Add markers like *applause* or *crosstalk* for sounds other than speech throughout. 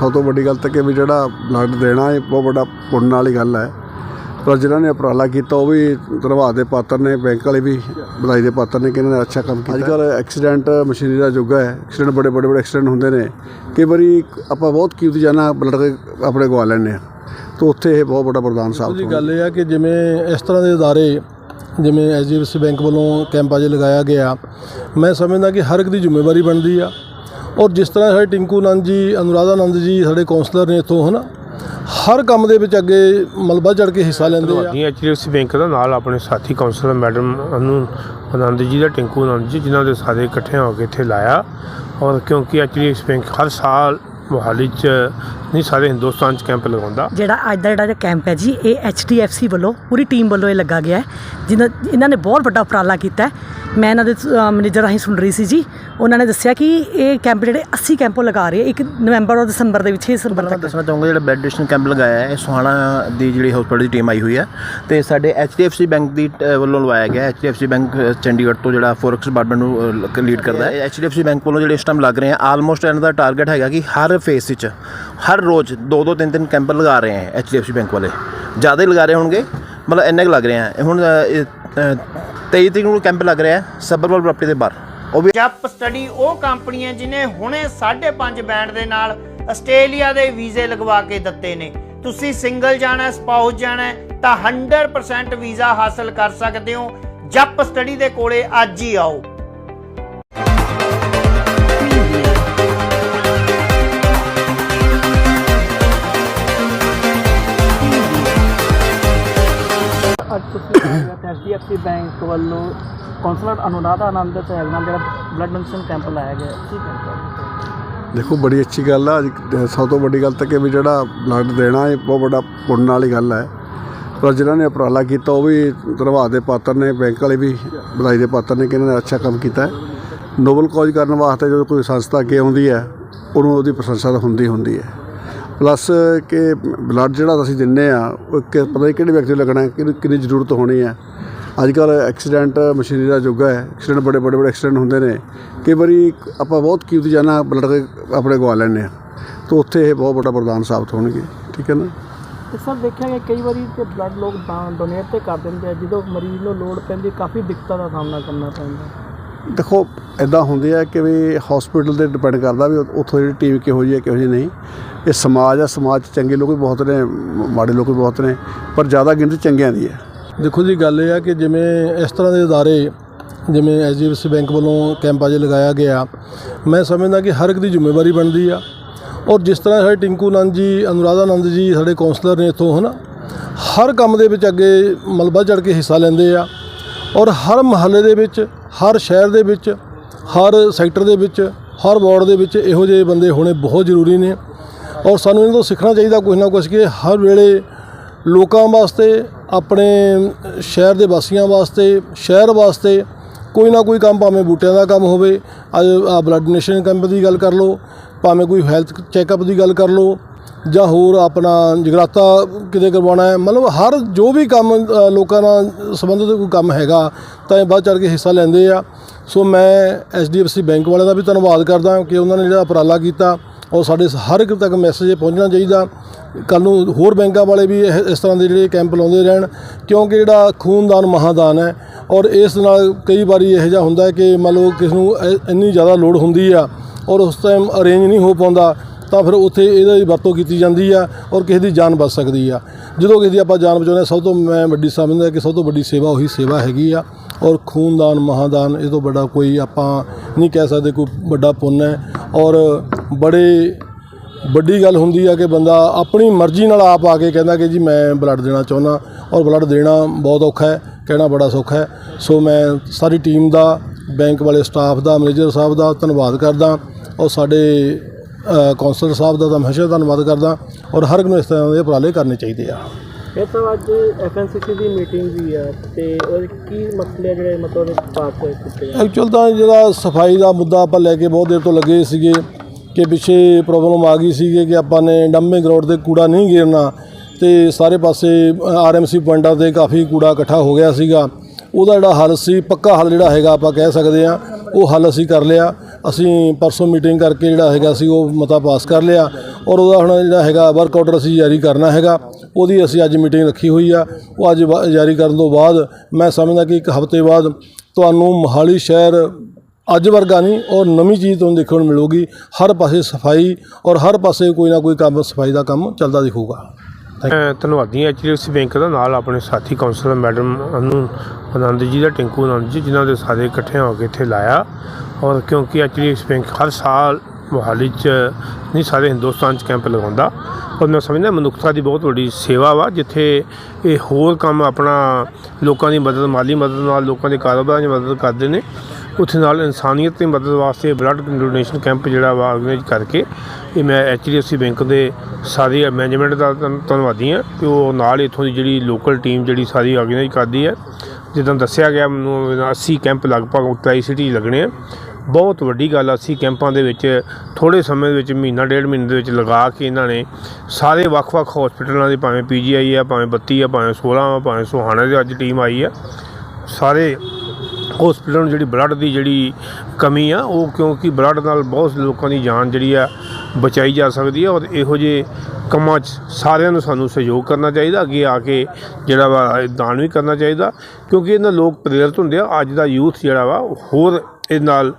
ਸਭ ਤੋਂ ਵੱਡੀ ਗੱਲ ਤਾਂ ਕਿ ਵੀ ਜਿਹੜਾ ਬਲੱਡ ਦੇਣਾ ਇਹ ਬਹੁਤ ਵੱਡਾ ਪੁੰਨ ਵਾਲੀ ਗੱਲ ਹੈ। ਪਰ ਜਿਨ੍ਹਾਂ ਨੇ ਉਪਰਾਲਾ ਕੀਤਾ ਉਹ ਵੀ ਧੰਨਵਾਦ ਦੇ ਪਾਤਰ ਨੇ ਬੈਂਕ ਵਾਲੇ ਵੀ ਵਧਾਈ ਦੇ ਪਾਤਰ ਨੇ ਕਿ ਇਹਨਾਂ ਨੇ ਅੱਛਾ ਕੰਮ ਕੀਤਾ। ਅੱਜ ਕੱਲ੍ਹ ਐਕਸੀਡੈਂਟ ਮਸ਼ੀਨਰੀ ਦਾ ਯੁੱਗ ਹੈ। ਐਕਸੀਡੈਂਟ ਬੜੇ ਬੜੇ ਬੜੇ ਐਕਸੀਡੈਂਟ ਹੁੰਦੇ ਨੇ। ਕਈ ਵਾਰੀ ਆਪਾਂ ਬਹੁਤ ਕੀਮਤੀ ਜਾਨਾਂ ਬਲੱਡ ਆਪਣੇ ਗਵਾ ਲੈਂਦੇ ਆ ਤਾਂ ਉੱਥੇ ਇਹ ਬਹੁਤ ਵੱਡਾ ਵਰਦਾਨ ਸਾਬਤ ਜੀ ਹੋਇਆ ਗੱਲ ਇਹ ਆ ਕਿ ਜਿਵੇਂ ਇਸ ਤਰ੍ਹਾਂ ਦੇ ਅਦਾਰੇ ਜਿਵੇਂ ਐਚਡੀਐਫਸੀ ਬੈਂਕ ਵੱਲੋਂ ਕੈਂਪ ਅੱਜ ਲਗਾਇਆ ਗਿਆ ਮੈਂ ਸਮਝਦਾ ਕਿ ਹਰ ਇੱਕ ਦੀ ਜ਼ਿੰਮੇਵਾਰੀ ਬਣਦੀ ਆ। ਔਰ ਜਿਸ ਤਰ੍ਹਾਂ ਸਾਡੇ ਟਿੰਕੂ ਨੰਦ ਜੀ ਅਨੁਰਾਧਾ ਨੰਦ ਜੀ ਸਾਡੇ ਕਾਉਂਸਲਰ ਨੇ ਇੱਥੋਂ ਹਨਾ? ਹਰ ਕੰਮ ਦੇ ਵਿੱਚ ਅੱਗੇ ਮਲਬਾ ਚੜ ਕੇ ਹਿੱਸਾ ਲੈਂਦੇ ਆ। ਧੰਨਵਾਦੀ ਐਚਡੀਐਫਸੀ ਬੈਂਕ ਦਾ ਨਾਲ ਆਪਣੇ ਸਾਥੀ ਕਾਉਂਸਲਰ ਮੈਡਮ ਅਨੂ ਆਨੰਦ ਜੀ ਦਾ ਟਿੰਕੂ ਆਨੰਦ ਜੀ ਜਿਨ੍ਹਾਂ ਦੇ ਸਾਰੇ ਇਕੱਠੇ ਹੋ ਕੇ ਇੱਥੇ ਲਾਇਆ। ਔਰ ਕਿਉਂਕਿ ਐਚਡੀਐਫਸੀ ਬੈਂਕ ਹਰ ਸਾਲ ਮੋਹਾਲੀ 'ਚ ਨਹੀਂ ਸਾਰੇ ਹਿੰਦੁਸਤਾਨ 'ਚ ਕੈਂਪ ਲਗਾਉਂਦਾ। ਜਿਹੜਾ ਅੱਜ ਦਾ ਜਿਹੜਾ ਕੈਂਪ ਹੈ ਜੀ ਇਹ HDFC ਵੱਲੋਂ ਪੂਰੀ ਟੀਮ ਵੱਲੋਂ ਇਹ ਲੱਗਾ ਗਿਆ ਹੈ। ਜਿਨ੍ਹਾਂ ਇਹਨਾਂ ਨੇ ਬਹੁਤ ਵੱਡਾ ਉਪਰਾਲਾ ਕੀਤਾ ਹੈ। ਮੈਂ ਇਹਨਾਂ ਦੇ ਮੈਨੇਜਰ ਰਾਹੀਂ ਸੁਣ ਰਹੀ ਸੀ ਜੀ। ਉਹਨਾਂ ਨੇ ਦੱਸਿਆ ਕਿ ਇਹ ਕੈਂਪ ਜਿਹੜੇ 80 ਕੈਂਪ ਲਗਾ ਰਹੇ ਇੱਕ ਨਵੰਬਰ ਔਰ ਦਸੰਬਰ ਦੇ ਵਿੱਚ 6 ਦਸੰਬਰ ਮੈਂ ਤੱਕ। ਦੱਸਣਾ ਚਾਹੂੰਗਾ ਜਿਹੜਾ ਬੈੱਡ ਡੋਨੇਸ਼ਨ ਕੈਂਪ ਲਗਾਇਆ ਹੈ ਇਹ ਸੁਹਾਣਾ ਦੀ ਜਿਹੜੀ ਹਸਪੀਟਲ ਦੀ ਟੀਮ ਆਈ ਹੋਈ ਹੈ। ਤੇ ਸਾਡੇ HDFC ਬੈਂਕ ਦੀ ਵੱਲੋਂ ਲਵਾਇਆ ਗਿਆ ਹੈ। HDFC ਬੈਂਕ ਚੰਡੀਗੜ੍ਹ ਤੋਂ ਜਿਹੜਾ ਫੋਰੈਕਸ ਡਿਪਾਰਟਮੈਂਟ ਨੂੰ ਲੀਡ ਕਰਦਾ ਹੈ। HDFC ਬੈਂਕ ਵੱਲੋਂ ਜਿਹੜੇ ਇਸ ਟਾਈਮ ਲੱਗ ਰਹੇ ਆ ਆਲਮੋਸਟ ਇਹਨਾਂ ਦਾ ਟਾਰਗੇਟ ਹੈਗਾ ਕਿ ਹਰ ਫੇਸ ਵਿੱਚ ਹਰ ਰੋਜ਼ ਦੋ ਦੋ ਤਿੰਨ ਤਿੰਨ ਕੈਂਪ ਲਗਾ ਰਹੇ ਹੈ HDFC ਬੈਂਕ ਵਾਲੇ। ਜ਼ਿਆਦਾ ਹੀ ਲਗਾ ਰਹੇ ਹੋਣਗੇ ਮਤਲਬ ਇੰਨੇ ਕੁ ਲੱਗ ਰਹੇ ਆ। ਹੁਣ 23 ਤਰੀਕ ਨੂੰ ਕੈਂਪ ਲੱਗ ਰਿਹਾ ਹੈ ਸਬਰਬਲ ਪ੍ਰਾਪਰਟੀ ਦੇ ਬਾਹਰ। ਉਹ ਵੀ ਜੱਪ ਸਟੱਡੀ ਉਹ ਕੰਪਨੀ ਹੈ ਜਿਨੇ ਹੁਣੇ 5.5 ਬੈਂਡ ਦੇ ਨਾਲ ਆਸਟ੍ਰੇਲੀਆ ਦੇ ਵੀਜ਼ੇ ਲਗਵਾ ਕੇ ਦਿੱਤੇ ਨੇ। ਤੁਸੀਂ ਸਿੰਗਲ ਜਾਣਾ ਹੈ, ਸਪਾਊਸ ਜਾਣਾ ਤਾਂ 100% ਵੀਜ਼ਾ ਹਾਸਲ ਕਰ ਸਕਦੇ ਹੋ। ਜਪ ਸਟੱਡੀ ਦੇ ਕੋਲੇ ਅੱਜ ਹੀ ਆਓ। ਅੱਜ ਤੁਸੀਂ *coughs* ਐਚਡੀਐਫਸੀ ਬੈਂਕ ਵੱਲੋਂ ਕੌਂਸਲਰ ਅਨੁਰਾਧਾ ਆਨੰਦ ਦੇ ਸਹਿਯੋਗ ਨਾਲ ਜਿਹੜਾ ਬਲੱਡ ਡੋਨੇਸ਼ਨ ਕੈਂਪ ਲਾਇਆ ਗਿਆ, ਕੀ ਕਹਿੰਦੇ ਦੇਖੋ, ਬੜੀ ਅੱਛੀ ਗੱਲ ਆ। ਅੱਜ ਸਭ ਤੋਂ ਵੱਡੀ ਗੱਲ ਤਾਂ ਕਿ ਵੀ ਜਿਹੜਾ ਬਲੱਡ ਦੇਣਾ ਇਹ ਬਹੁਤ ਵੱਡਾ ਪੁੰਨ ਵਾਲੀ ਗੱਲ ਹੈ ਪਰ ਜਿਨ੍ਹਾਂ ਨੇ ਉਪਰਾਲਾ ਕੀਤਾ, ਉਹ ਵੀ ਧਰਵਾ ਦੇ ਪਾਤਰ ਨੇ, ਬੈਂਕ ਵਾਲੇ ਵੀ ਵਧਾਈ ਦੇ ਪਾਤਰ ਨੇ ਕਿ ਇਹਨਾਂ ਨੇ ਅੱਛਾ ਕੰਮ ਕੀਤਾ। ਹੈ ਨੋਬਲ ਕਾਜ ਕਰਨ ਵਾਸਤੇ ਜਦੋਂ ਕੋਈ ਸੰਸਥਾ ਅੱਗੇ ਆਉਂਦੀ ਹੈ ਉਹਨੂੰ ਉਹਦੀ ਪ੍ਰਸ਼ੰਸਾ ਤਾਂ ਹੁੰਦੀ ਹੁੰਦੀ ਹੈ ਪਲੱਸ ਕਿ ਬਲੱਡ ਜਿਹੜਾ ਅਸੀਂ ਦਿੰਨੇ ਆ, ਉਹ ਕਿ ਪਤਾ ਨਹੀਂ ਕਿਹੜੇ ਵਿਅਕਤੀ ਨੂੰ ਲੱਗਣਾ ਹੈ ਕਿੰਨੀ ਜ਼ਰੂਰਤ ਹੋਣੀ ਹੈ। ਅੱਜ ਕੱਲ੍ਹ ਐਕਸੀਡੈਂਟ ਮਸ਼ੀਨਰੀ ਦਾ ਯੁੱਗ ਹੈ, ਐਕਸੀਡੈਂਟ ਬੜੇ ਬੜੇ ਬੜੇ ਐਕਸੀਡੈਂਟ ਹੁੰਦੇ ਨੇ। ਕਈ ਵਾਰੀ ਆਪਾਂ ਬਹੁਤ ਕੀਮਤੀ ਜਾਨਾਂ ਬਲੱਡ ਆਪਣੇ ਗਵਾ ਲੈਂਦੇ ਆ ਤਾਂ ਉੱਥੇ ਇਹ ਬਹੁਤ ਵੱਡਾ ਵਰਦਾਨ ਸਾਬਤ ਹੋਣਗੇ, ਠੀਕ ਹੈ ਨਾ? ਤੇ ਸਰ, ਦੇਖਿਆ ਗਿਆ ਕਈ ਵਾਰੀ ਤੇ ਬਲੱਡ ਲੋਕ ਡੋਨੇਟ ਤੇ ਕਰ ਦਿੰਦੇ ਆ, ਜਦੋਂ ਮਰੀਜ਼ ਨੂੰ ਲੋੜ ਪੈਂਦੀ, ਕਾਫੀ ਦਿੱਕਤਾਂ ਦਾ ਸਾਹਮਣਾ ਕਰਨਾ ਪੈਂਦਾ। ਦੇਖੋ ਇਦਾਂ ਹੁੰਦੇ ਆ ਕਿ ਵੀ ਹਸਪੀਟਲ ਤੇ ਡਿਪੈਂਡ ਕਰਦਾ ਵੀ ਉੱਥੋਂ ਜਿਹੜੀ ਟੀਮ ਕਿਹੋ ਜਿਹੀ ਹੈ, ਕਿਹੋ ਜਿਹੀ ਨਹੀਂ। ਇਹ ਸਮਾਜ ਆ, ਸਮਾਜ 'ਚ ਚੰਗੇ ਲੋਕ ਵੀ ਬਹੁਤ ਨੇ, ਮਾੜੇ ਲੋਕ ਵੀ ਬਹੁਤ ਨੇ, ਪਰ ਜ਼ਿਆਦਾ ਗਿਣਤੀ ਚੰਗਿਆਂ ਦੀ ਹੈ। ਦੇਖੋ ਜੀ, ਗੱਲ ਇਹ ਆ ਕਿ ਜਿਵੇਂ ਇਸ ਤਰ੍ਹਾਂ ਦੇ ਅਦਾਰੇ, ਜਿਵੇਂ ਐਚਡੀਐਫਸੀ ਬੈਂਕ ਵੱਲੋਂ ਕੈਂਪ ਅੱਜ ਲਗਾਇਆ ਗਿਆ, ਮੈਂ ਸਮਝਦਾ ਕਿ ਹਰ ਇੱਕ ਦੀ ਜ਼ਿੰਮੇਵਾਰੀ ਬਣਦੀ ਆ। ਔਰ ਜਿਸ ਤਰ੍ਹਾਂ ਸਾਡੇ ਟਿੰਕੂ ਨੰਦ ਜੀ, ਅਨੁਰਾਧਾ ਨੰਦ ਜੀ, ਸਾਡੇ ਕਾਉਂਸਲਰ ਨੇ ਇੱਥੋਂ, ਹਨਾ, ਹਰ ਕੰਮ ਦੇ ਵਿੱਚ ਅੱਗੇ ਮਲਬਾ ਚੜ ਕੇ ਹਿੱਸਾ ਲੈਂਦੇ ਆ। ਔਰ ਹਰ ਮਹੱਲੇ ਦੇ ਵਿੱਚ, ਹਰ ਸ਼ਹਿਰ ਦੇ ਵਿੱਚ, ਹਰ ਸੈਕਟਰ ਦੇ ਵਿੱਚ, ਹਰ ਵਾਰਡ ਦੇ ਵਿੱਚ ਇਹੋ ਜਿਹੇ ਬੰਦੇ ਹੋਣੇ ਬਹੁਤ ਜ਼ਰੂਰੀ ਨੇ। ਔਰ ਸਾਨੂੰ ਇਹਨਾਂ ਤੋਂ ਸਿੱਖਣਾ ਚਾਹੀਦਾ ਕੁਝ ਨਾ ਕੁਝ ਕਿ ਹਰ ਵੇਲੇ ਲੋਕਾਂ ਵਾਸਤੇ, ਆਪਣੇ ਸ਼ਹਿਰ ਦੇ ਵਾਸੀਆਂ ਵਾਸਤੇ, ਸ਼ਹਿਰ ਵਾਸਤੇ ਕੋਈ ਨਾ ਕੋਈ ਕੰਮ ਭਾਵੇਂ ਬੂਟਿਆਂ ਦਾ ਕੰਮ ਹੋਵੇ, ਅੱਜ ਆ ਬਲੱਡ ਡੋਨੇਸ਼ਨ ਕੈਂਪ ਦੀ ਗੱਲ ਕਰ ਲਓ, ਭਾਵੇਂ ਕੋਈ ਹੈਲਥ ਚੈੱਕਅਪ ਦੀ ਗੱਲ ਕਰ ਲਓ ਜਾਂ ਹੋਰ ਆਪਣਾ ਜਗਰਾਤਾ ਕਿਤੇ ਕਰਵਾਉਣਾ ਹੈ, ਮਤਲਬ ਹਰ ਜੋ ਵੀ ਕੰਮ ਲੋਕਾਂ ਨਾਲ ਸੰਬੰਧਿਤ ਕੋਈ ਕੰਮ ਹੈਗਾ, ਤਾਂ ਇਹ ਵੱਧ ਚੜ ਕੇ ਹਿੱਸਾ ਲੈਂਦੇ ਆ। ਸੋ ਮੈਂ ਐਚਡੀਐਫਸੀ ਬੈਂਕ ਵਾਲਿਆਂ ਦਾ ਵੀ ਧੰਨਵਾਦ ਕਰਦਾ ਕਿ ਉਹਨਾਂ ਨੇ ਜਿਹੜਾ ਉਪਰਾਲਾ ਕੀਤਾ, ਔਰ ਸਾਡੇ ਹਰ ਇੱਕ ਤੱਕ ਮੈਸੇਜ ਪਹੁੰਚਣਾ ਚਾਹੀਦਾ। ਕੱਲ ਨੂੰ ਹੋਰ ਬੈਂਕਾਂ ਵਾਲੇ ਵੀ ਇਹ- ਇਸ ਤਰ੍ਹਾਂ ਦੇ ਜਿਹੜੇ ਕੈਂਪ ਲਾਉਂਦੇ ਰਹਿਣ, ਕਿਉਂਕਿ ਜਿਹੜਾ ਖੂਨਦਾਨ ਮਹਾਦਾਨ ਹੈ, ਔਰ ਇਸ ਨਾਲ ਕਈ ਵਾਰੀ ਇਹੋ ਜਿਹਾ ਹੁੰਦਾ ਕਿ ਮੰਨ ਲਓ ਕਿਸ ਨੂੰ ਇੰਨੀ ਜ਼ਿਆਦਾ ਲੋੜ ਹੁੰਦੀ ਆ, ਔਰ ਉਸ ਟਾਈਮ ਅਰੇਂਜ ਨਹੀਂ ਹੋ ਪਾਉਂਦਾ ਤਾਂ ਫਿਰ ਉੱਥੇ ਇਹਦਾ ਦੀ ਵਰਤੋਂ ਕੀਤੀ ਜਾਂਦੀ ਆ ਔਰ ਕਿਸੇ ਦੀ ਜਾਨ ਬਚ ਸਕਦੀ ਆ। ਜਦੋਂ ਕਿਸੇ ਦੀ ਆਪਾਂ ਜਾਨ ਬਚਾਉਂਦੇ ਹਾਂ, ਸਭ ਤੋਂ ਮੈਂ ਵੱਡੀ ਸਮਝਦਾ ਕਿ ਸਭ ਤੋਂ ਵੱਡੀ ਸੇਵਾ ਉਹੀ ਸੇਵਾ ਹੈਗੀ ਆ ਔਰ ਖੂਨਦਾਨ ਮਹਾਦਾਨ ਇਹ ਤੋਂ ਵੱਡਾ ਕੋਈ ਆਪਾਂ ਨਹੀਂ ਕਹਿ ਸਕਦੇ ਕੋਈ ਵੱਡਾ ਪੁੰਨ ਹੈ। ਔਰ ਬੜੇ ਵੱਡੀ ਗੱਲ ਹੁੰਦੀ ਆ ਕਿ ਬੰਦਾ ਆਪਣੀ ਮਰਜ਼ੀ ਨਾਲ ਆਪ ਆ ਕੇ ਕਹਿੰਦਾ ਕਿ ਜੀ ਮੈਂ ਬਲੱਡ ਦੇਣਾ ਚਾਹੁੰਦਾ ਔਰ ਬਲੱਡ ਦੇਣਾ ਬਹੁਤ ਔਖਾ ਹੈ ਕਹਿਣਾ ਬੜਾ ਸੌਖਾ ਹੈ। ਸੋ ਮੈਂ ਸਾਰੀ ਟੀਮ ਦਾ ਬੈਂਕ ਵਾਲੇ ਸਟਾਫ ਦਾ ਮੈਨੇਜਰ ਸਾਹਿਬ ਦਾ ਧੰਨਵਾਦ ਕਰਦਾ ਔਰ ਸਾਡੇ ਕੌਂਸਲਰ ਸਾਹਿਬ ਦਾ ਤਾਂ ਹਮੇਸ਼ਾ ਧੰਨਵਾਦ ਕਰਦਾ ਔਰ ਹਰ ਇੱਕ ਨੂੰ ਇਸ ਤਰ੍ਹਾਂ ਦੇ ਉਪਰਾਲੇ ਕਰਨੇ ਚਾਹੀਦੇ ਆ। ਇਹ ਤਾਂ ਅੱਜ ਐਫਐਨਸੀਸੀ ਦੀ ਮੀਟਿੰਗ ਵੀ ਆ ਤੇ ਉਹ ਕੀ ਮਸਲੇ ਜਿਹੜੇ ਮਤਲਬ ਪਾਸ ਹੋਏ ਕੀਤੇ ਐਕਚੁਅਲ ਤਾਂ ਜਿਹੜਾ ਸਫ਼ਾਈ ਦਾ ਮੁੱਦਾ ਆਪਾਂ ਲੈ ਕੇ ਬਹੁਤ ਦੇਰ ਤੋਂ ਲੱਗੇ ਸੀਗੇ ਕਿ ਪਿੱਛੇ ਪ੍ਰੋਬਲਮ ਆ ਗਈ ਸੀਗੀ ਕਿ ਆਪਾਂ ਨੇ ਡੰਮੇ ਗਰਾਊਂਡ ਤੇ ਕੂੜਾ ਨਹੀਂ ਗੇਰਨਾ ਤੇ ਸਾਰੇ ਪਾਸੇ ਆਰਐਮਸੀ ਪੁਆਇੰਟਾਂ ਤੇ ਕਾਫੀ ਕੂੜਾ ਇਕੱਠਾ ਹੋ ਗਿਆ ਸੀਗਾ। ਉਹਦਾ ਜਿਹੜਾ ਹੱਲ ਸੀ ਪੱਕਾ ਹੱਲ ਜਿਹੜਾ ਹੈਗਾ ਆਪਾਂ ਕਹਿ ਸਕਦੇ ਆ ਉਹ ਹੱਲ ਅਸੀਂ ਕਰ ਲਿਆ। ਅਸੀਂ ਪਰਸੋਂ ਮੀਟਿੰਗ ਕਰਕੇ ਜਿਹੜਾ ਹੈਗਾ ਸੀ ਉਹ ਮਤਾ ਪਾਸ ਕਰ ਲਿਆ ਔਰ ਉਹਦਾ ਹੁਣ ਜਿਹੜਾ ਹੈਗਾ ਵਰਕ ਆਰਡਰ ਅਸੀਂ ਜਾਰੀ ਕਰਨਾ ਹੈਗਾ, ਉਹਦੀ ਅਸੀਂ ਅੱਜ ਮੀਟਿੰਗ ਰੱਖੀ ਹੋਈ ਆ। ਉਹ ਅੱਜ ਵਾ- ਜਾਰੀ ਕਰਨ ਤੋਂ ਬਾਅਦ ਮੈਂ ਸਮਝਦਾ ਕਿ ਇੱਕ ਹਫ਼ਤੇ ਬਾਅਦ ਤੁਹਾਨੂੰ ਮੋਹਾਲੀ ਸ਼ਹਿਰ ਅੱਜ ਵਰਗਾ ਨਹੀਂ ਔਰ ਨਵੀਂ ਚੀਜ਼ ਤੁਹਾਨੂੰ ਦੇਖਣ ਨੂੰ ਮਿਲੂਗੀ। ਹਰ ਪਾਸੇ ਸਫ਼ਾਈ ਔਰ ਹਰ ਪਾਸੇ ਕੋਈ ਨਾ ਕੋਈ ਕੰਮ, ਸਫ਼ਾਈ ਦਾ ਕੰਮ ਚੱਲਦਾ ਦਿਖੂਗਾ। ਮੈਂ ਧੰਨਵਾਦੀ ਐਚਡੀਐਫਸੀ ਬੈਂਕ ਦਾ ਨਾਲ ਆਪਣੇ ਸਾਥੀ ਕਾਉਂਸਲਰ ਮੈਡਮ ਅਨੂ ਆਨੰਦ ਜੀ ਦਾ, ਟਿੰਕੂ ਆਨੰਦ ਜੀ, ਜਿਨ੍ਹਾਂ ਦੇ ਸਾਰੇ ਇਕੱਠੇ ਹੋ ਕੇ ਇੱਥੇ ਲਾਇਆ। ਔਰ ਕਿਉਂਕਿ ਐਚਡੀਐਫਸੀ ਬੈਂਕ ਹਰ ਸਾਲ ਮੋਹਾਲੀ 'ਚ ਨਹੀਂ, ਸਾਰੇ ਹਿੰਦੁਸਤਾਨ 'ਚ ਕੈਂਪ ਲਗਾਉਂਦਾ। ਔਰ ਮੈਂ ਸਮਝਦਾ ਮਨੁੱਖਤਾ ਦੀ ਬਹੁਤ ਵੱਡੀ ਸੇਵਾ ਵਾ, ਜਿੱਥੇ ਇਹ ਹੋਰ ਕੰਮ ਆਪਣਾ ਲੋਕਾਂ ਦੀ ਮਦਦ, ਮਾਲੀ ਮਦਦ ਨਾਲ ਲੋਕਾਂ ਦੇ ਕਾਰੋਬਾਰਾਂ 'ਚ ਮਦਦ ਕਰਦੇ ਨੇ। ਉੱਥੇ ਨਾਲ ਇਨਸਾਨੀਅਤ ਦੀ ਮਦਦ ਵਾਸਤੇ ਬਲੱਡ ਡੋਨੇਸ਼ਨ ਕੈਂਪ ਜਿਹੜਾ ਵਾ ਆਰਗੇਨਾਈਜ਼ ਕਰਕੇ ਇਹ ਮੈਂ ਐਚਡੀਐਫਸੀ ਬੈਂਕ ਦੇ ਸਾਰੀ ਮੈਨੇਜਮੈਂਟ ਦਾ ਧੰਨ- ਧੰਨਵਾਦੀ ਹਾਂ ਕਿ ਉਹ ਨਾਲ ਇੱਥੋਂ ਦੀ ਜਿਹੜੀ ਲੋਕਲ ਟੀਮ ਜਿਹੜੀ ਸਾਰੀ ਆਰਗੇਨਾਈਜ਼ ਕਰਦੀ ਹੈ। ਜਿੱਦਾਂ ਦੱਸਿਆ ਗਿਆ ਮੈਨੂੰ 80 ਕੈਂਪ ਲਗਭਗ ਉਤਰਾਈ ਸਿਟੀ ਲੱਗਣੇ ਆ ਬਹੁਤ ਵੱਡੀ ਗੱਲ ਆ। 80 ਕੈਂਪਾਂ ਦੇ ਵਿੱਚ ਥੋੜੇ ਸਮੇਂ ਦੇ ਵਿੱਚ, ਮਹੀਨਾ ਡੇਢ ਮਹੀਨੇ ਦੇ ਵਿੱਚ ਲਗਾ ਕੇ ਇਹਨਾਂ ਨੇ ਸਾਰੇ ਵੱਖ-ਵੱਖ ਹਸਪੀਟਲਾਂ ਦੇ, ਭਾਵੇਂ ਪੀਜੀਆਈ ਆ, ਭਾਵੇਂ 32 ਆ, ਭਾਵੇਂ 16 ਆ, ਭਾਵੇਂ ਸੁਹਾਣਾ ਦੇ ਅੱਜ ਟੀਮ ਆਈ ਆ। ਸਾਰੇ ਹਸਪੀਟਲ ਨੂੰ ਜਿਹੜੀ ਬਲੱਡ ਦੀ ਜਿਹੜੀ ਕਮੀ ਆ, ਉਹ ਕਿਉਂਕਿ ਬਲੱਡ ਨਾਲ ਬਹੁਤ ਲੋਕਾਂ ਦੀ ਜਾਨ ਜਿਹੜੀ ਆ ਬਚਾਈ ਜਾ ਸਕਦੀ ਹੈ ਔਰ ਇਹੋ ਜਿਹੇ ਕੰਮਾਂ 'ਚ ਸਾਰਿਆਂ ਨੂੰ ਸਾਨੂੰ ਸਹਿਯੋਗ ਕਰਨਾ ਚਾਹੀਦਾ, ਅੱਗੇ ਆ ਕੇ ਜਿਹੜਾ ਵਾ ਦਾਨ ਵੀ ਕਰਨਾ ਚਾਹੀਦਾ। ਕਿਉਂਕਿ ਇਹਨਾਂ ਲੋਕ ਪ੍ਰੇਰਿਤ ਹੁੰਦੇ ਆ, ਅੱਜ ਦਾ ਯੂਥ ਜਿਹੜਾ ਵਾ, ਹੋਰ ਇਹਦੇ ਨਾਲ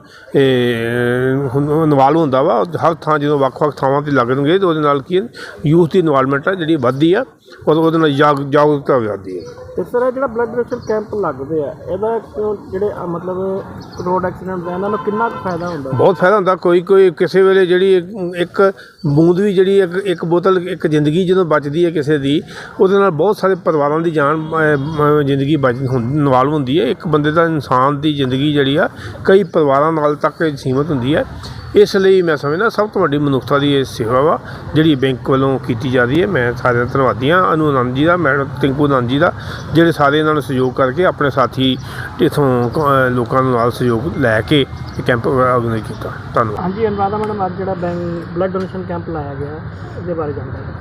ਇਨਵਾਲਵ ਹੁੰਦਾ ਵਾ, ਹਰ ਥਾਂ ਜਦੋਂ ਵੱਖ-ਵੱਖ ਥਾਵਾਂ ਤੇ ਲੱਗਣਗੇ ਤੇ ਉਹਦੇ ਨਾਲ ਕੀ ਯੂਥ ਦੀ ਇਨਵਾਲਵਮੈਂਟ ਆ ਜਿਹੜੀ ਵੱਧਦੀ ਆ। ਔਰ ਉਹਦੇ ਨਾਲ ਜਾਗ ਜਾਗਰੂਕਤਾ ਹੈ ਤੇ ਸਰ ਇਹ ਜਿਹੜਾ ਬਲੱਡ ਡੋਨੇਸ਼ਨ ਕੈਂਪ ਲੱਗਦੇ ਆ ਇਹਦਾ ਕਿਉਂ ਜਿਹੜੇ ਮਤਲਬ ਰੋਡ ਐਕਸੀਡੈਂਟ ਦਾ ਇਹਨਾਂ ਨੂੰ ਕਿੰਨਾ ਕੁ ਫਾਇਦਾ ਹੁੰਦਾ? ਬਹੁਤ ਫਾਇਦਾ ਹੁੰਦਾ। ਕੋਈ ਕੋਈ ਕਿਸੇ ਵੇਲੇ ਜਿਹੜੀ ਇੱਕ- ਇੱਕ ਬੂੰਦ ਵੀ ਜਿਹੜੀ ਇੱਕ ਇੱਕ ਬੋਤਲ ਇੱਕ ਜ਼ਿੰਦਗੀ ਜਦੋਂ ਬਚਦੀ ਹੈ ਕਿਸੇ ਦੀ ਉਹਦੇ ਨਾਲ ਬਹੁਤ ਸਾਰੇ ਪਰਿਵਾਰਾਂ ਦੀ ਜਾਨ ਅਹ, ਮ- ਜ਼ਿੰਦਗੀ ਬਚ ਇਨਵਾਲਵ ਹੁੰਦੀ ਹੈ। ਇੱਕ ਬੰਦੇ ਦਾ ਇਨਸਾਨ ਦੀ ਜ਼ਿੰਦਗੀ ਜਿਹੜੀ ਆ ਕਈ ਪਰਿਵਾਰਾਂ ਨਾਲ ਤੱਕ ਸੀਮਤ ਹੁੰਦੀ ਹੈ। ਇਸ ਲਈ ਮੈਂ ਸਮਝਦਾ ਸਭ ਤੋਂ ਵੱਡੀ ਮਨੁੱਖਤਾ ਦੀ ਇਹ ਸੇਵਾ ਵਾ, ਜਿਹੜੀ ਬੈਂਕ ਵੱਲੋਂ ਕੀਤੀ ਜਾ ਰਹੀ ਹੈ। ਮੈਂ ਸਾਰਿਆਂ ਦਾ ਧੰਨਵਾਦੀ ਹਾਂ। ਅਨੂ ਆਨੰਦ ਜੀ ਦਾ ਮੈਡਮ ਟਿੰਕੂ ਆਨੰਦ ਜੀ ਦਾ, ਜਿਹੜੇ ਸਾਰੇ ਇਹਨਾਂ ਨੂੰ ਸਹਿਯੋਗ ਕਰਕੇ ਆਪਣੇ ਸਾਥੀ ਇਥੋਂ ਲੋਕਾਂ ਨੂੰ ਨਾਲ ਸਹਿਯੋਗ ਲੈ ਕੇ ਇਹ ਕੈਂਪ ਆਰਗੇਨਾਈਜ਼ ਕੀਤਾ। ਧੰਨਵਾਦ। ਹਾਂਜੀ, ਅਨੁਰਾਧਾ ਮੈਡਮ, ਅੱਜ ਜਿਹੜਾ ਬੈਂਕ, ਬਲੱਡ ਡੋਨੇਸ਼ਨ ਕੈਂਪ ਲਾਇਆ ਗਿਆ, ਇਹਦੇ ਬਾਰੇ ਜਾਣਕਾਰੀ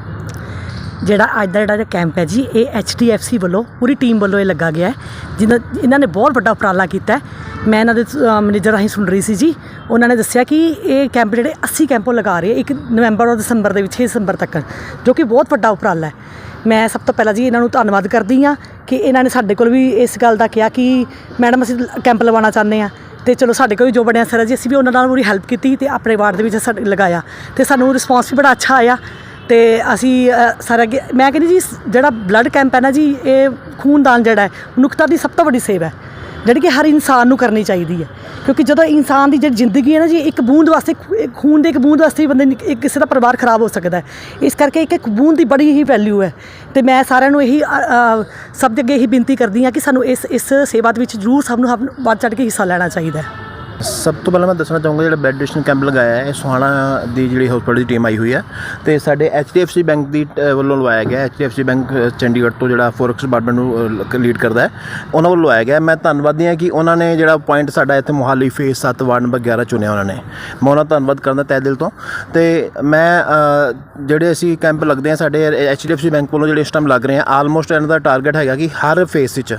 ਜਿਹੜਾ ਅੱਜ ਦਾ ਜਿਹੜਾ ਕੈਂਪ ਹੈ ਜੀ, ਇਹ ਐਚਡੀਐਫਸੀ ਵੱਲੋਂ, ਪੂਰੀ ਟੀਮ ਵੱਲੋਂ ਇਹ ਲੱਗਾ ਗਿਆ ਹੈ। ਜਿਨ੍ਹਾਂ, ਇਹਨਾਂ ਨੇ ਬਹੁਤ ਵੱਡਾ ਉਪਰਾਲਾ ਕੀਤਾ ਹੈ। ਮੈਂ ਇਹਨਾਂ ਦੇ ਮੈਨੇਜਰ ਰਾਹੀਂ ਸੁਣ ਰਹੀ ਸੀ ਜੀ। ਉਹਨਾਂ ਨੇ ਦੱਸਿਆ ਕਿ ਇਹ ਕੈਂਪ ਜਿਹੜੇ 80 ਕੈਂਪ ਉਹ ਲਗਾ ਰਹੇ ਇੱਕ ਨਵੰਬਰ ਔਰ ਦਸੰਬਰ ਦੇ ਵਿੱਚ 6 ਦਸੰਬਰ ਤੱਕ, ਜੋ ਕਿ ਬਹੁਤ ਵੱਡਾ ਉਪਰਾਲਾ ਹੈ। ਮੈਂ ਸਭ ਤੋਂ ਪਹਿਲਾਂ ਜੀ ਇਹਨਾਂ ਨੂੰ ਧੰਨਵਾਦ ਕਰਦੀ ਹਾਂ ਕਿ ਇਹਨਾਂ ਨੇ ਸਾਡੇ ਕੋਲ ਵੀ ਇਸ ਗੱਲ ਦਾ ਕਿਹਾ ਕਿ ਮੈਡਮ ਅਸੀਂ ਕੈਂਪ ਲਵਾਉਣਾ ਚਾਹੁੰਦੇ ਹਾਂ। ਤੇ ਚਲੋ ਸਾਡੇ ਕੋਲ ਵੀ ਜੋ ਬਣਿਆ ਸਰ ਜੀ, ਅਸੀਂ ਵੀ ਉਹਨਾਂ ਨਾਲ ਪੂਰੀ ਹੈਲਪ ਕੀਤੀ ਤੇ ਆਪਣੇ ਵਾਰਡ ਦੇ ਵਿੱਚ ਸਾਡੇ ਲਗਾਇਆ। ਤੇ ਸਾਨੂੰ ਰਿਸਪਾਂਸ ਵੀ ਬੜਾ ਅੱਛਾ ਆਇਆ। ਤੇ ਅਸੀਂ ਅ, ਸਾਰਾ ਅੱਗੇ- ਮੈਂ ਕਹਿੰਦੀ ਜੀ ਜਿਹੜਾ ਬਲੱਡ ਕੈਂਪ ਹੈ ਨਾ ਜੀ ਇਹ ਖੂਨਦਾਨ ਜਿਹੜਾ ਹੈ ਮਨੁੱਖਤਾ ਦੀ ਸਭ ਤੋਂ ਵੱਡੀ ਸੇਵਾ ਹੈ ਜਿਹੜੀ ਕਿ ਹਰ ਇਨਸਾਨ ਨੂੰ ਕਰਨੀ ਚਾਹੀਦੀ ਹੈ। ਕਿਉਂਕਿ ਜਦੋਂ ਇਨਸਾਨ ਦੀ ਜਿਹੜੀ ਜ਼ਿੰਦਗੀ ਹੈ ਨਾ ਜੀ ਇੱਕ ਬੂੰਦ ਵਾਸਤੇ ਖੂਨ ਦੇ ਇੱਕ ਬੂੰਦ ਵਾਸਤੇ ਬੰਦੇ ਇੱਕ ਕਿਸੇ ਦਾ ਪਰਿਵਾਰ ਖਰਾਬ ਹੋ ਸਕਦਾ ਹੈ। ਇਸ ਕਰਕੇ ਇੱਕ ਇੱਕ ਬੂੰਦ ਦੀ ਬੜੀ ਹੀ ਵੈਲਿਊ ਹੈ। ਤੇ ਮੈਂ ਸਾਰਿਆਂ ਨੂੰ ਇਹੀ ਸਭ ਦੇ ਅੱਗੇ ਇਹੀ ਬੇਨਤੀ ਕਰਦੀ ਹਾਂ ਕਿ ਸਾਨੂੰ ਇਸ ਇਸ ਸੇਵਾ ਦੇ ਵਿੱਚ ਜ਼ਰੂਰ ਸਭ ਨੂੰ ਹਮ- ਵੱਧ ਚੜ੍ਹ ਕੇ ਹਿੱਸਾ ਲੈਣਾ ਚਾਹੀਦਾ ਹੈ। ਸਭ ਤੋਂ ਪਹਿਲਾਂ ਮੈਂ ਦੱਸਣਾ ਚਾਹੂੰਗਾ ਜਿਹੜਾ ਬਲੱਡ ਡੋਨੇਸ਼ਨ ਕੈਂਪ ਲਗਾਇਆ ਹੈ ਇਹ ਸੁਹਾਣਾ ਦੀ ਜਿਹੜੀ ਹਸਪਤਾਲ ਦੀ ਟੀਮ ਆਈ ਹੋਈ ਹੈ ਤੇ ਸਾਡੇ HDFC ਬੈਂਕ ਦੀ ਅ, ਵੱਲੋਂ ਲਵਾਇਆ ਗਿਆ HDFC ਬੈਂਕ ਚੰਡੀਗੜ੍ਹ ਤੋਂ ਜਿਹੜਾ ਫੋਰੈਕਸ ਡਿਪਾਰਟਮੈਂਟ ਨੂੰ ਲੀਡ ਕਰਦਾ ਹੈ ਉਹਨਾਂ ਵੱਲੋਂ ਲਵਾਇਆ ਗਿਆ ਮੈਂ ਧੰਨਵਾਦੀ ਹਾਂ ਕਿ ਉਹਨਾਂ ਨੇ ਜਿਹੜਾ ਪੁਆਇੰਟ ਸਾਡਾ ਇੱਥੇ ਮੋਹਾਲੀ ਫੇਸ 7 ਵਾਰਡ ਨੰਬਰ 11 ਚੁਣਿਆ ਉਹਨਾਂ ਨੇ। ਮੈਂ ਉਹਨਾਂ ਦਾ ਧੰਨਵਾਦ ਕਰਦਾ ਤਹਿ ਦਿਲ ਤੋਂ। ਤੇ ਮੈਂ ਜਿਹੜੇ ਅਸੀਂ ਕੈਂਪ ਲੱਗਦੇ ਆ ਸਾਡੇ HDFC ਬੈਂਕ ਵੱਲੋਂ ਜਿਹੜੇ ਇਸ ਟਾਈਮ ਲੱਗ ਰਹੇ ਆ ਆਲਮੋਸਟ ਇਹਨਾਂ ਦਾ ਟਾਰਗੇਟ ਹੈਗਾ ਕਿ ਹਰ ਫੇਸ ਵਿੱਚ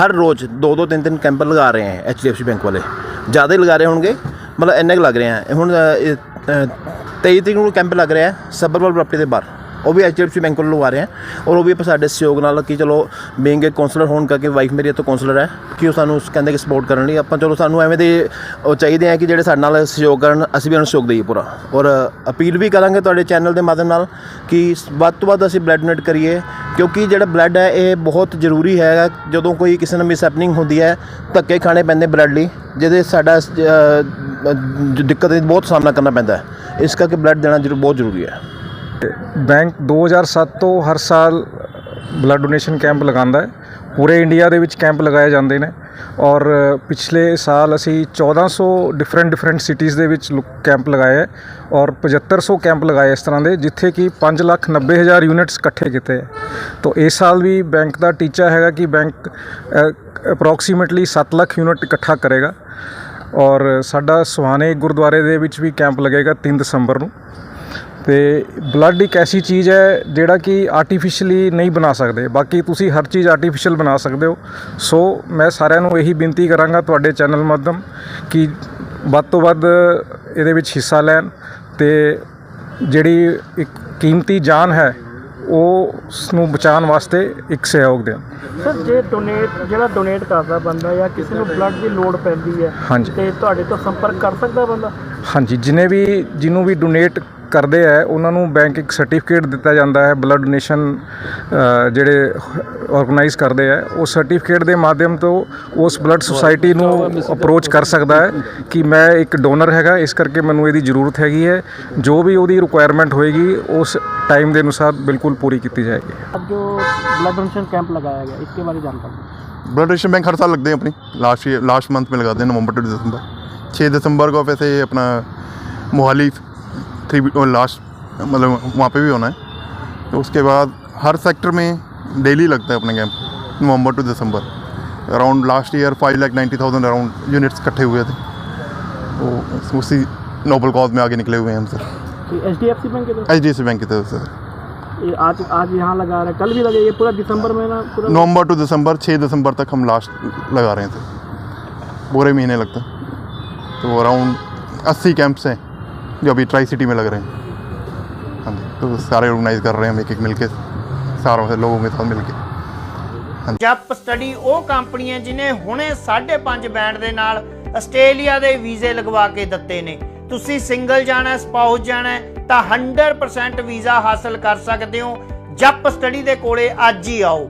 ਹਰ ਰੋਜ਼ ਦੋ ਦੋ ਤਿੰਨ ਤਿੰਨ ਕੈਂਪ ਲਗਾ ਰਹੇ ਆ HDFC ਬੈਂਕ ਵਾਲੇ। ਜ਼ਿਆਦਾ ਹੀ ਲਗਾ ਰਹੇ ਹੋਣਗੇ। ਮਤਲਬ ਇੰਨੇ ਕੁ ਲੱਗ ਰਹੇ ਆ। ਹੁਣ ਅ, 23 ਤਰੀਕ ਨੂੰ ਕੈਂਪ ਲੱਗ ਰਿਹਾ ਹੈ ਸਬਰਬਲ ਪ੍ਰਾਪਰਟੀ ਦੇ ਬਾਹਰ। ਉਹ ਵੀ ਐਚਡੀਐਫਸੀ ਬੈਂਕ ਵੱਲੋਂ ਲਵਾ ਰਹੇ ਆ। ਔਰ ਉਹ ਵੀ ਆਪਾਂ ਸਾਡੇ ਸਹਿਯੋਗ ਨਾਲ ਕਿ ਚਲੋ ਬੀਇੰਗ ਇੱਕ ਕਾਉਂਸਲਰ ਹੋਣ ਕਰਕੇ ਵਾਈਫ ਮੇਰੀ ਇੱਥੋਂ ਕਾਉਂਸਲਰ ਹੈ, ਕਿ ਉਹ ਸਾਨੂੰ ਕਹਿੰਦੇ ਕਿ ਸਪੋਰਟ ਕਰਨ ਲਈ ਆਪਾਂ ਚਲੋ ਸਾਨੂੰ ਐਵੇਂ ਦੇ ਉਹ ਚਾਹੀਦੇ ਆ ਕਿ ਜਿਹੜੇ ਸਾਡੇ ਨਾਲ ਸਹਿਯੋਗ ਕਰਨ, ਅਸੀਂ ਵੀ ਉਹਨਾਂ ਨੂੰ ਸਹਿਯੋਗ ਦਈਏ ਪੂਰਾ। ਔਰ ਅਪੀਲ ਵੀ ਕਰਾਂਗੇ ਤੁਹਾਡੇ ਚੈਨਲ ਦੇ ਮਾਧਿਅਮ ਨਾਲ ਕਿ ਵੱਧ ਤੋਂ ਵੱਧ ਅਸੀਂ ਬਲੱਡ ਡੋਨੇਟ ਕਰੀਏ, ਕਿਉਂਕਿ ਜਿਹੜਾ ਬਲੱਡ ਹੈ ਇਹ ਬਹੁਤ ਜ਼ਰੂਰੀ ਹੈ। ਜਦੋਂ ਕੋਈ ਕਿਸੇ ਨਾਲ ਮਿਸਹੈਪਨਿੰਗ ਹੁੰਦੀ ਹੈ, ਧੱਕੇ ਖਾਣੇ ਪੈਂਦੇ ਬਲੱਡ ਲਈ, ਜਿਹਦੇ ਸਾਡਾ ਦਿੱਕਤ ਬਹੁਤ ਸਾਹਮਣਾ ਕਰਨਾ ਪੈਂਦਾ ਹੈ। ਇਸ ਕਰਕੇ ਬਲੱਡ ਦੇਣਾ ਜ਼ਰੂਰ, ਬਹੁਤ ਜ਼ਰੂਰੀ ਹੈ। ਬੈਂਕ 2007 ਤੋਂ ਹਰ ਸਾਲ ਬਲੱਡ ਡੋਨੇਸ਼ਨ ਕੈਂਪ ਲਗਾਉਂਦਾ ਹੈ। ਪੂਰੇ ਇੰਡੀਆ ਦੇ ਵਿੱਚ ਕੈਂਪ ਲਗਾਏ ਜਾਂਦੇ ਨੇ ਔਰ ਪਿਛਲੇ ਸਾਲ ਅਸੀਂ 1400 ਡਿਫਰੈਂਟ ਡਿਫਰੈਂਟ ਸਿਟੀਜ਼ ਦੇ ਵਿੱਚ ਕੈਂਪ ਲਗਾਏ ਹੈ ਔਰ 7500 ਕੈਂਪ ਲਗਾਏ ਇਸ ਤਰ੍ਹਾਂ ਦੇ, ਜਿੱਥੇ ਕਿ 590000 ਯੂਨਿਟਸ ਇਕੱਠੇ ਕੀਤੇ ਹੈ। ਤਾਂ ਇਸ ਸਾਲ ਵੀ ਬੈਂਕ ਦਾ ਟੀਚਾ ਹੈਗਾ ਕਿ ਬੈਂਕ ਅਪਰੋਕਸੀਮੇਟਲੀ 7 ਲੱਖ ਯੂਨਿਟ ਇਕੱਠਾ ਕਰੇਗਾ ਔਰ ਸਾਡਾ ਸੁਹਾਣੇ ਗੁਰਦੁਆਰੇ ਦੇ ਵਿੱਚ ਵੀ ਕੈਂਪ ਲੱਗੇਗਾ 3 ਦਸੰਬਰ ਨੂੰ। ਤੇ ਬਲੱਡ ਇੱਕ ਐਸੀ ਚੀਜ਼ ਹੈ ਜਿਹੜਾ ਕਿ ਆਰਟੀਫੀਸ਼ੀਅਲੀ ਨਹੀਂ ਬਣਾ ਸਕਦੇ। ਬਾਕੀ ਤੁਸੀਂ ਹਰ ਚੀਜ਼ ਆਰਟੀਫੀਸ਼ੀਅਲ ਬਣਾ ਸਕਦੇ ਹੋ। ਸੋ ਮੈਂ ਸਾਰਿਆਂ ਨੂੰ ਇਹੀ ਬੇਨਤੀ ਕਰਾਂਗਾ ਤੁਹਾਡੇ ਚੈਨਲ ਮਾਧਮ ਕਿ ਵੱਧ ਤੋਂ ਵੱਧ ਇਹਦੇ ਵਿੱਚ ਹਿੱਸਾ ਲੈਣ ਤੇ ਜਿਹੜੀ ਇੱਕ ਕੀਮਤੀ ਜਾਨ ਹੈ ਉਹ ਉਸ ਨੂੰ ਬਚਾਉਣ ਵਾਸਤੇ ਇੱਕ ਸਹਿਯੋਗ ਦੇਣ। ਸਰ ਜੇ ਡੋਨੇਟ ਜਿਹੜਾ ਡੋਨੇਟ ਕਰਦਾ ਬੰਦਾ ਜਾਂ ਕਿਸੇ ਨੂੰ ਬਲੱਡ ਦੀ ਲੋੜ ਪੈਂਦੀ ਹੈ ਤੇ ਤੁਹਾਡੇ ਤੋਂ ਸੰਪਰਕ ਕਰ ਸਕਦਾ ਬੰਦਾ? ਹਾਂਜੀ ਜਿਨੇ ਵੀ ਜਿਹਨੂੰ ਵੀ ਡੋਨੇਟ ਕਰਦੇ ਹੈ ਉਹਨਾਂ ਨੂੰ ਬੈਂਕ ਇੱਕ ਸਰਟੀਫਿਕੇਟ ਦਿੱਤਾ ਜਾਂਦਾ ਹੈ ਬਲੱਡ ਡੋਨੇਸ਼ਨ ਜਿਹੜੇ ਆਰਗੇਨਾਈਜ਼ ਕਰਦੇ ਹੈ ਉਹ ਸਰਟੀਫਿਕੇਟ ਦੇ ਮਾਧਿਅਮ ਤੋਂ ਉਸ ਬਲੱਡ ਸੁਸਾਇਟੀ ਨੂੰ ਅਪਰੋਚ ਕਰ ਸਕਦਾ ਹੈ ਕਿ ਮੈਂ ਇੱਕ ਡੋਨਰ ਹੈਗਾ ਇਸ ਕਰਕੇ ਮੈਨੂੰ ਇਹਦੀ ਜ਼ਰੂਰਤ ਹੈਗੀ ਹੈ ਜੋ ਵੀ ਉਹਦੀ ਰਿਕੁਆਇਰਮੈਂਟ ਹੋਏਗੀ ਉਸ ਟਾਈਮ ਦੇ ਅਨੁਸਾਰ ਬਿਲਕੁਲ ਪੂਰੀ ਕੀਤੀ ਜਾਏਗੀ अब जो ब्लड डोनेशन कैंप लगाया गया इसके बारे में जानकारी ब्लड डोनेशन बैंक हर साल लगते हैं अपनी लास्ट ईयर लास्ट मंथ में लगाते हैं नवंबर टू दिसंबर छः दिसंबर को वैसे अपना मोहाली थ्री लास्ट मतलब वहाँ पे भी होना है। तो उसके बाद हर सेक्टर में डेली लगता है अपने camp November to December around last year five lakh ninety thousand around units इकट्ठे हुए थे। तो उसी नोबल कॉज में आगे निकले हुए हैं हम sir. H D F C bank H D F C bank की तरफ़ सर ये आज आज यहाँ लगा रहे कल भी लगे ये पूरा दिसंबर में पूरा नवंबर टू दिसंबर छः दिसंबर तक हम लास्ट लगा रहे थे पूरे महीने लगता तो अराउंड अस्सी कैंप्स हैं। जो अभी ट्राई सिटी में लग रहे हैं हाँ जी तो सारे ऑर्गेनाइज कर रहे हैं हम एक एक मिलके सारों से लोगों के साथ मिलके ਜਪ ਸਟੱਡੀ ਉਹ ਕੰਪਨੀ ਹੈ ਜਿਨੇ ਹੁਣੇ 5.5 ਬੈਂਡ ਦੇ ਨਾਲ ਆਸਟ੍ਰੇਲੀਆ ਦੇ ਵੀਜ਼ੇ ਲਗਵਾ ਕੇ ਦਿੱਤੇ ਨੇ ਤੁਸੀਂ ਸਿੰਗਲ ਜਾਣਾ ਸਪਾਊਸ ਜਾਣਾ ਹੈ ਤਾਂ 100% ਵੀਜ਼ਾ ਹਾਸਲ ਕਰ ਸਕਦੇ ਹੋ ਜਪ ਸਟੱਡੀ ਦੇ ਕੋਲੇ ਅੱਜ ਹੀ ਆਓ